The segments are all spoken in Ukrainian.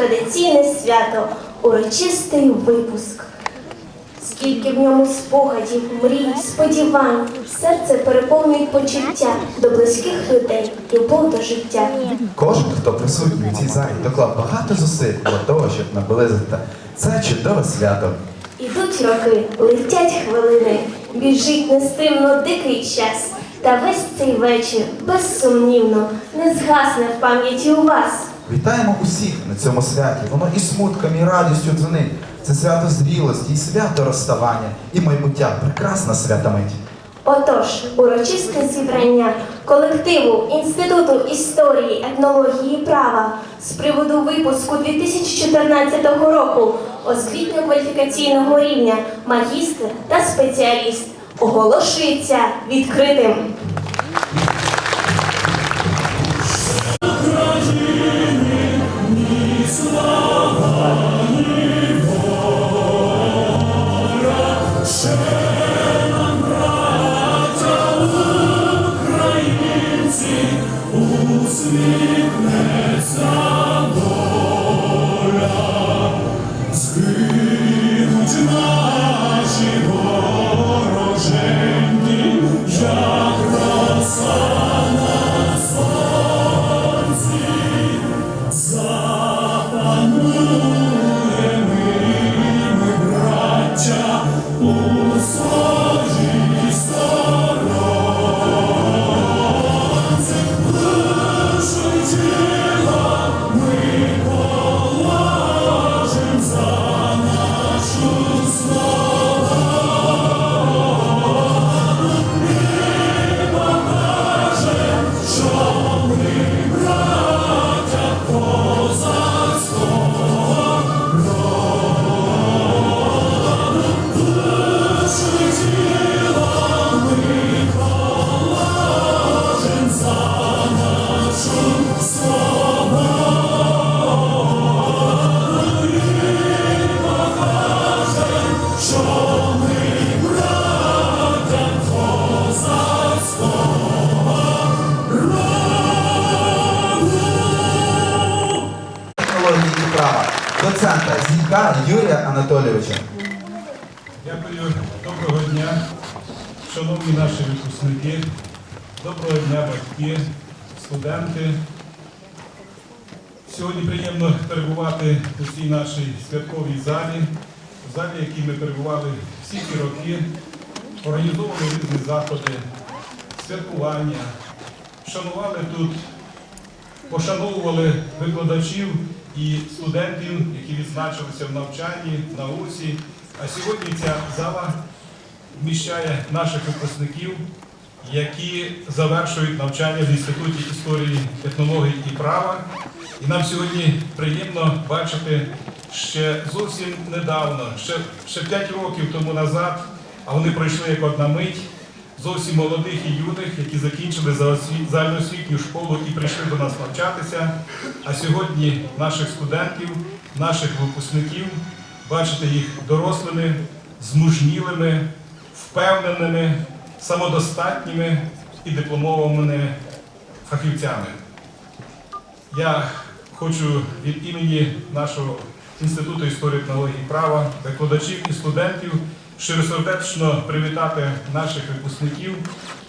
традиційне свято, урочистий випуск. Скільки в ньому спогадів, мрій, сподівань, серце переповнюють почуття до близьких людей, любов до життя. Кожен, хто присутній у цій залі, доклав багато зусиль для того, щоб наблизити це чудове свято. Ідуть роки, летять хвилини, біжить нестимно дикий час. Та весь цей вечір, безсумнівно, не згасне в пам'яті у вас. Вітаємо усіх на цьому святі. Воно і смутком, і радістю дзвонить. Це свято зрілості, і свято розставання, і майбуття. Прекрасна свята мить. Отож, урочисте зібрання колективу Інституту історії, етнології і права з приводу випуску 2014 року освітньо-кваліфікаційного рівня магістр та спеціаліст оголошується відкритим. Технології нашій святковій залі, в залі, в якій ми перебували всі ці роки, організовували різні заходи, святкування, шанували тут, пошановували викладачів і студентів, які відзначилися в навчанні, в науці. А сьогодні ця зала вміщає наших випускників, які завершують навчання в Інституті історії, етнології і права. І нам сьогодні приємно бачити ще зовсім недавно, ще, ще 5 років тому назад, а вони пройшли як одна мить, зовсім молодих і юних, які закінчили загальноосвітню школу і прийшли до нас навчатися. А сьогодні наших студентів, наших випускників, бачити їх дорослими, змужнілими, впевненими, самодостатніми і дипломованими фахівцями. Я хочу від імені нашого Інституту історії етнології права, викладачів і студентів щиросердечно привітати наших випускників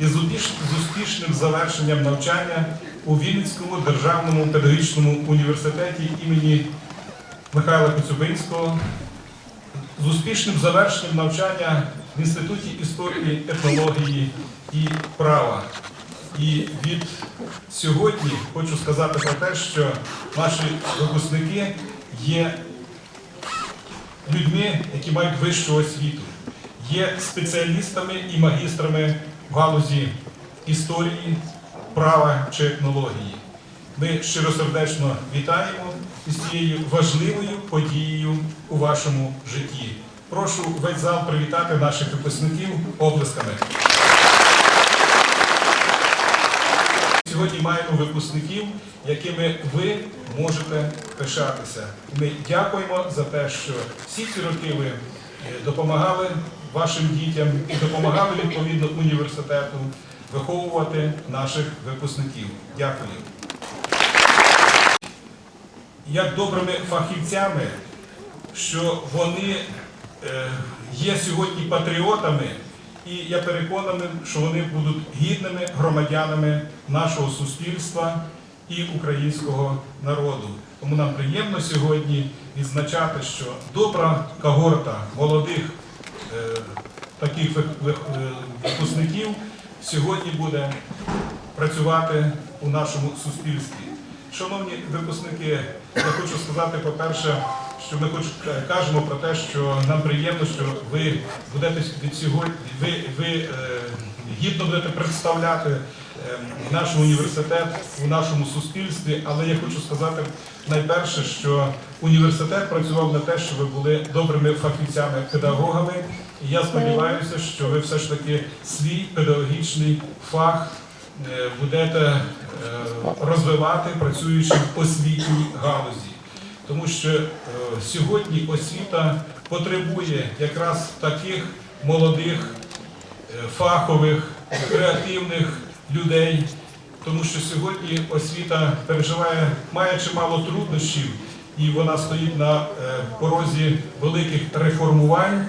із з успішним завершенням навчання у Вінницькому державному педагогічному університеті імені Михайла Коцюбинського, з успішним завершенням навчання в Інституті історії, етнології і права. І від сьогодні хочу сказати про те, що наші випускники є людьми, які мають вищу освіту, є спеціалістами і магістрами в галузі історії, права чи етнології. Ми щиросердечно вітаємо із цією важливою подією у вашому житті. Прошу весь зал привітати наших випускників облисками. Сьогодні маємо випускників, якими ви можете пишатися. Ми дякуємо за те, що всі ці роки ви е, допомагали вашим дітям і допомагали відповідно університету виховувати наших випускників. Дякую. як добрими фахівцями, що вони е, є сьогодні патріотами, і я переконаний, що вони будуть гідними громадянами нашого суспільства і українського народу. Тому нам приємно сьогодні відзначати, що добра когорта молодих е, таких е, випускників сьогодні буде працювати у нашому суспільстві. Шановні випускники, я хочу сказати, по-перше, що ми хоч е, кажемо про те, що нам приємно, що ви будете від сьогодні, ви, ви е, гідно будете представляти е, наш університет у нашому суспільстві, але я хочу сказати найперше, що університет працював на те, що ви були добрими фахівцями, педагогами. І я сподіваюся, що ви все ж таки свій педагогічний фах е, будете е, розвивати, працюючи в освітній галузі. Тому що е, сьогодні освіта потребує якраз таких молодих, е, фахових, креативних людей, тому що сьогодні освіта переживає, має чимало труднощів, і вона стоїть на е, порозі великих реформувань.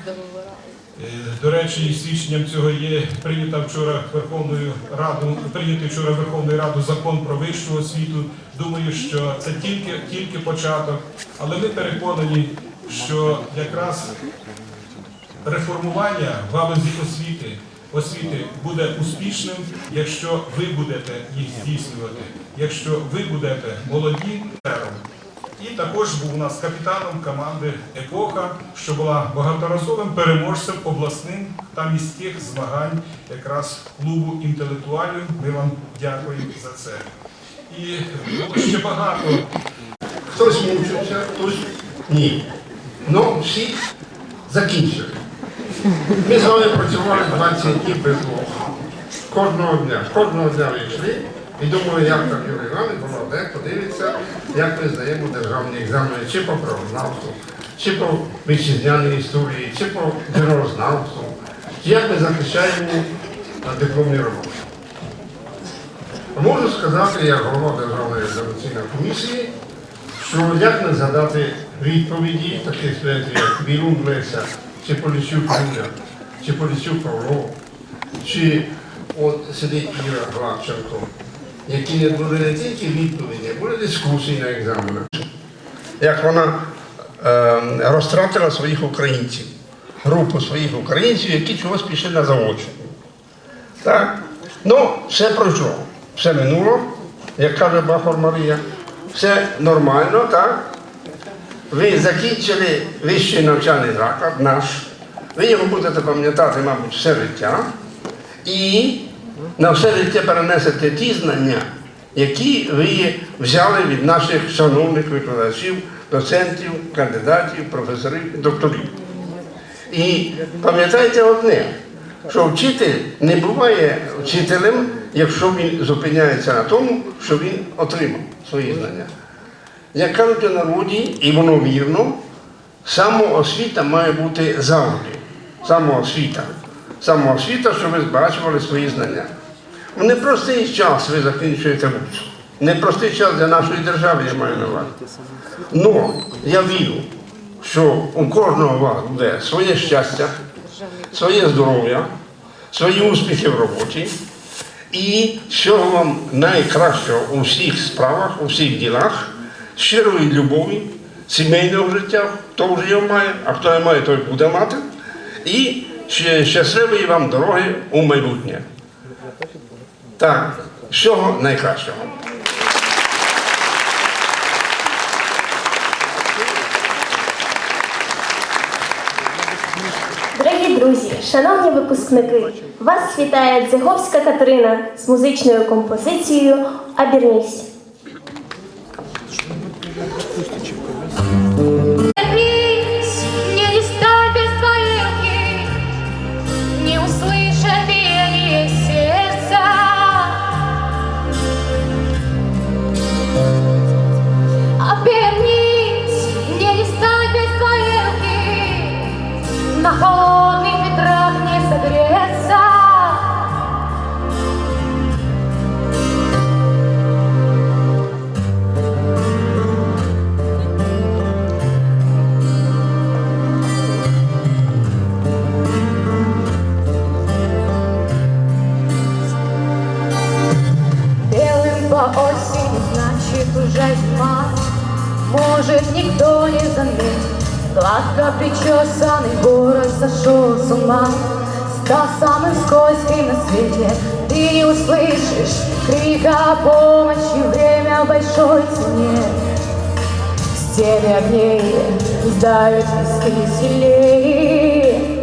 Е, До речі, свідченням цього є прийнята вчора Верховною Радою, прийнятий вчора Верховною Радою закон про вищу освіту. Думаю, що це тільки, тільки початок, але ми переконані, що якраз реформування галузі освіти, освіти буде успішним, якщо ви будете їх здійснювати, якщо ви будете молоді. І також був у нас капітаном команди Епоха, що була багаторазовим переможцем обласних та міських змагань якраз клубу інтелектуалів. Ми вам дякуємо за це. І було ще багато Хтось мучився, хтось ні. Ну, всі закінчили. Ми з вами працювали 20 днів без лоха. Кожного дня. Кожного дня ви йшли і думали, як так Юрій Іванович молоде, подивиться, як ми здаємо державні екзамени, чи по правознавству, чи по вітчизняній історії, чи по джерелознавству, чи як ми захищаємо дипломні роботи. Можу сказати, як голова Державної екзаменаційної комісії, що як не задати відповіді таких студентів, як Білун Леся, чи Поліщук Юля, чи Поліщук Павло, чи от сидить Іра Гладченко, які не були не тільки відповіді, а були дискусії на екзаменах. Як вона е, розтратила своїх українців, групу своїх українців, які чогось пішли на заочення. Так? Ну, все пройшло, все минуло, як каже Бахор Марія, все нормально, так? Ви закінчили вищий навчальний заклад наш, ви його будете пам'ятати, мабуть, все життя, і на все життя перенесете ті знання, які ви взяли від наших шановних викладачів, доцентів, кандидатів, професорів, докторів. І пам'ятайте одне, що вчитель не буває вчителем, якщо він зупиняється на тому, що він отримав свої знання. Як кажуть у народі, і воно вірно, самоосвіта має бути завжди. Самоосвіта. Самоосвіта, щоб ви збагачували свої знання. В непростий час ви закінчуєте вуз. Непростий час для нашої держави, я маю на увазі. Ну, я вірю, що у кожного вас буде своє щастя, своє здоров'я, свої успіхи в роботі. І всього вам найкращого у всіх справах, у всіх ділах, щирої любові, сімейного життя, хто вже його має, а хто не має, той буде мати. І щасливої вам дороги у майбутнє. Так, всього найкращого. Дорогі друзі, шановні випускники, вас вітає Дзиговська Катерина з музичною композицією Обернись. Стал самым скользким на свете. Ты не услышишь крика о помощи, время большой цене. Стены огней сдают виски сильнее.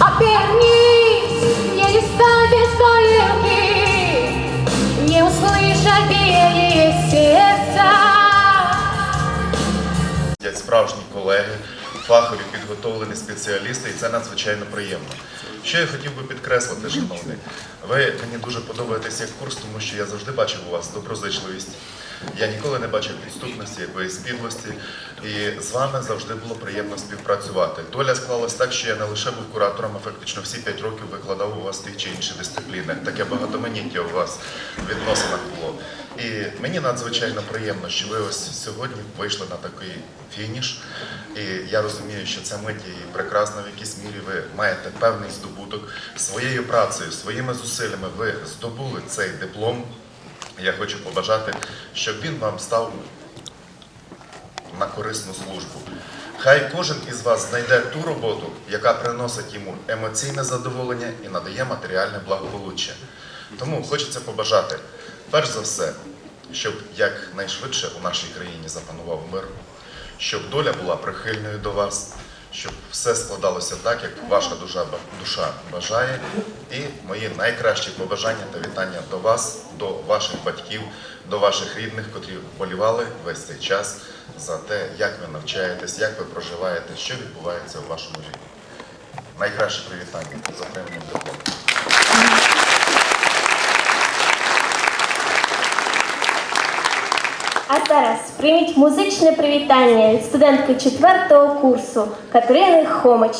Обернись, не листай без твоей руки, Не услышать биение сердца. Справжні колеги, фахові підготовлені спеціалісти, і це надзвичайно приємно. Що я хотів би підкреслити, шановний, ви мені дуже подобаєтесь як курс, тому що я завжди бачив у вас доброзичливість. Я ніколи не бачив підступності, якоїсь підлості, і з вами завжди було приємно співпрацювати. Доля склалась так, що я не лише був куратором, а фактично всі п'ять років викладав у вас ті чи інші дисципліни. Таке багатоманіття у вас в відносинах було. І мені надзвичайно приємно, що ви ось сьогодні вийшли на такий фініш. І я розумію, що це мить і прекрасно в якійсь мірі ви маєте певний здобуток своєю працею, своїми зусиллями. Ви здобули цей диплом. Я хочу побажати, щоб він вам став на корисну службу. Хай кожен із вас знайде ту роботу, яка приносить йому емоційне задоволення і надає матеріальне благополуччя. Тому хочеться побажати, перш за все, щоб якнайшвидше у нашій країні запанував мир, щоб доля була прихильною до вас, щоб все складалося так, як ваша душа, бажає. І мої найкращі побажання та вітання до вас, до ваших батьків, до ваших рідних, котрі болівали весь цей час за те, як ви навчаєтесь, як ви проживаєте, що відбувається у вашому житті. Найкраще привітання з отриманням диплому. А зараз прийміть музичне привітання від студентки четвертого курсу Катерини Хомич.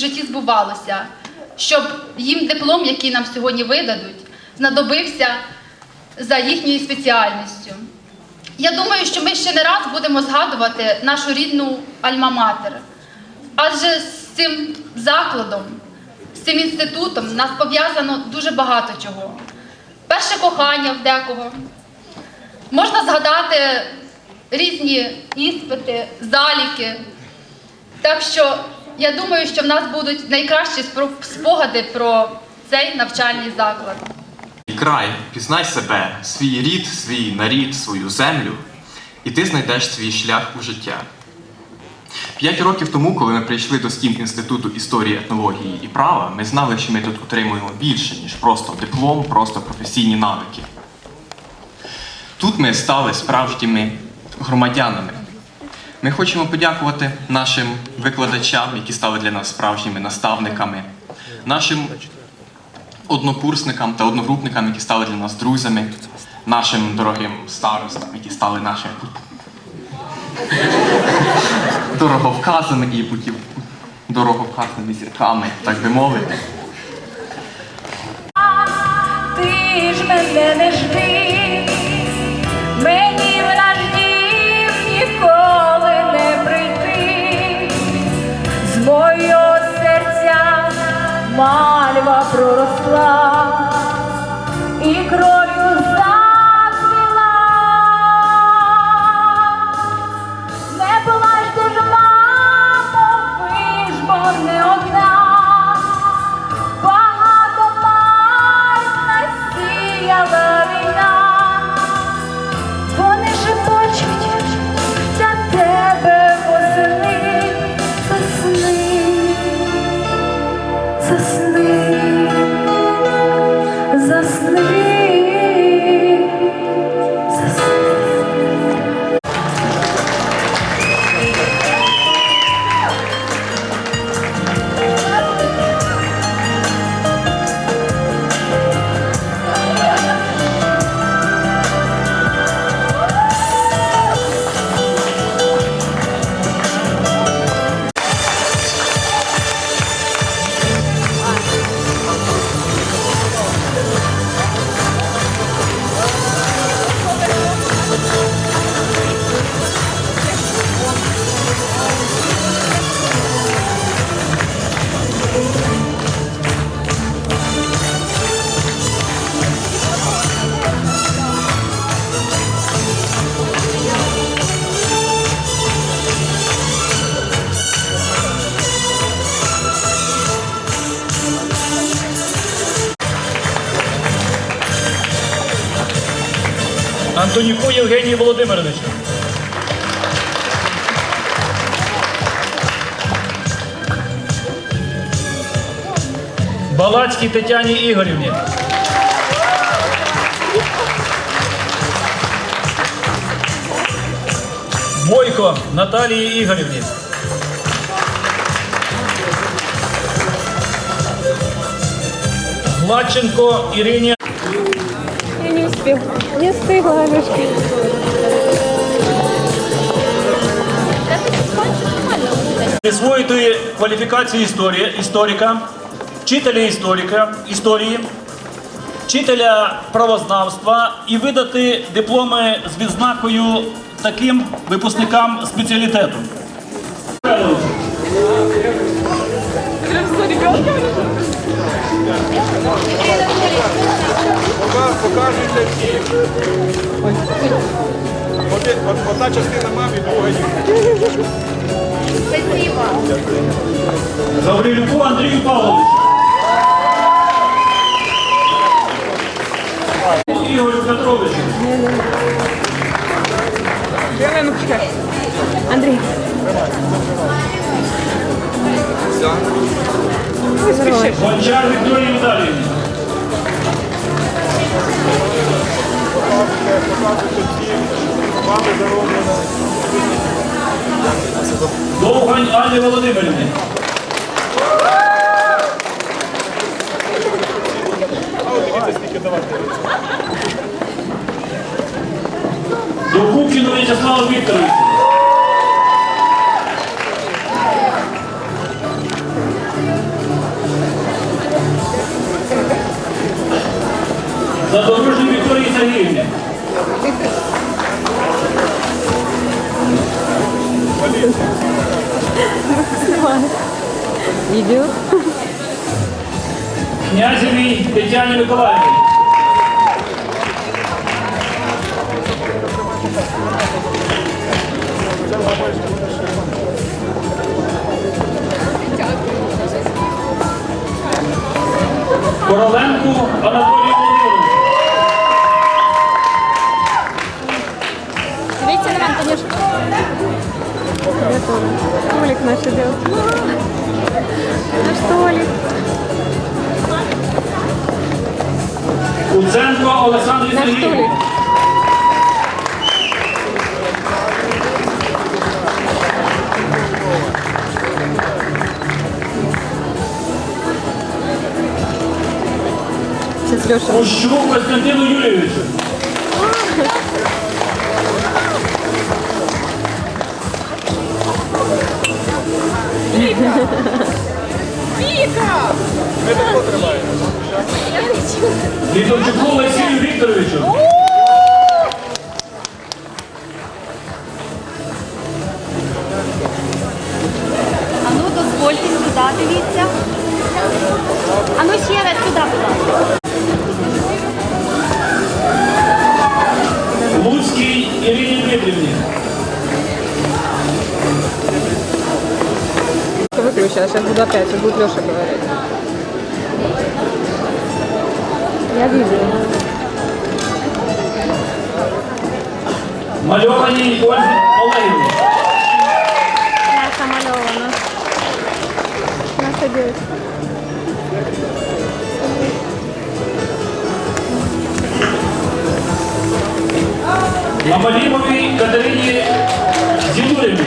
Житті збувалося, щоб їм диплом, який нам сьогодні видадуть, знадобився за їхньою спеціальністю. Я думаю, що ми ще не раз будемо згадувати нашу рідну Альма-Матер, адже з цим закладом, з цим інститутом нас пов'язано дуже багато чого. Перше кохання в декого, Можна згадати різні іспити, заліки. Так що я думаю, що в нас будуть найкращі спогади про цей навчальний заклад. Край, пізнай себе, свій рід, свій нарід, свою землю, і ти знайдеш свій шлях у життя. П'ять років тому, коли ми прийшли до стін Інституту історії, етнології і права, ми знали, що ми тут отримуємо більше, ніж просто диплом, просто професійні навики. Тут ми стали справжніми громадянами. Ми хочемо подякувати нашим викладачам, які стали для нас справжніми наставниками, нашим однокурсникам та одногрупникам, які стали для нас друзями, нашим дорогим старостам, які стали нашими дороговказами і путів дороговказними зірками, так би мовити. Ти ж мене не жди, мені в мальва проросла Антоніку Євгенію Володимировичу. Балацькій Тетяні Ігорівні. Бойко Наталії Ігорівні. Гладченко Ірині. Алешка. Присвоїти кваліфікацію історія, історика, вчителя історика, історії, вчителя правознавства і видати дипломи з відзнакою таким випускникам спеціалітету. Показуйте всі. Одна частина мамі, друга дітей. Гаврилюку Андрію Павловичу. Ігорю Петровичу. Андрей. Гончар Вікторії Віталіївні. Довгань Анні Володимирівні. А от дивіться, скільки Задорожній Вікторії Сергіївні. Видео. Князевій Тетяні Миколаївні. Короленку Анатолію Готово. Толик наш идет. Наш Толик. Куценко Олександрі Наш Сергіївні. Толик. Сейчас Леша. Ми Костянтину Юрійовичу. Літовчуку Олексію Вікторовичу. Опять, сейчас будет Леша говорить. Я видела. Мальованій Ользі Олегівні. Наша мальована. Наша девочка. Мамалімовій Катерині Зінурівні.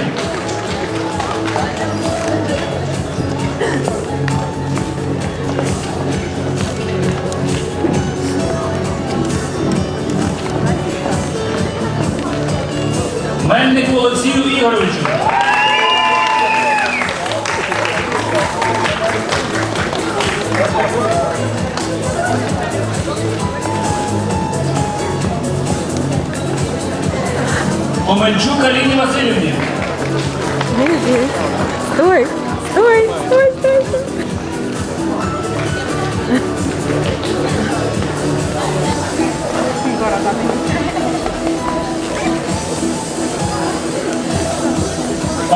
Мельнику Олексію Ігоровичу. Омельчук Аліні Васильівні.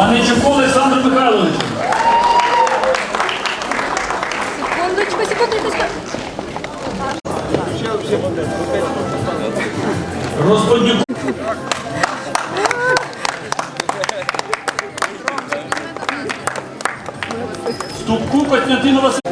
Паничуку Олександру Михайловичу. Секундочку, секундочку. Господнюку. Ступку Костянтину Васильовичу.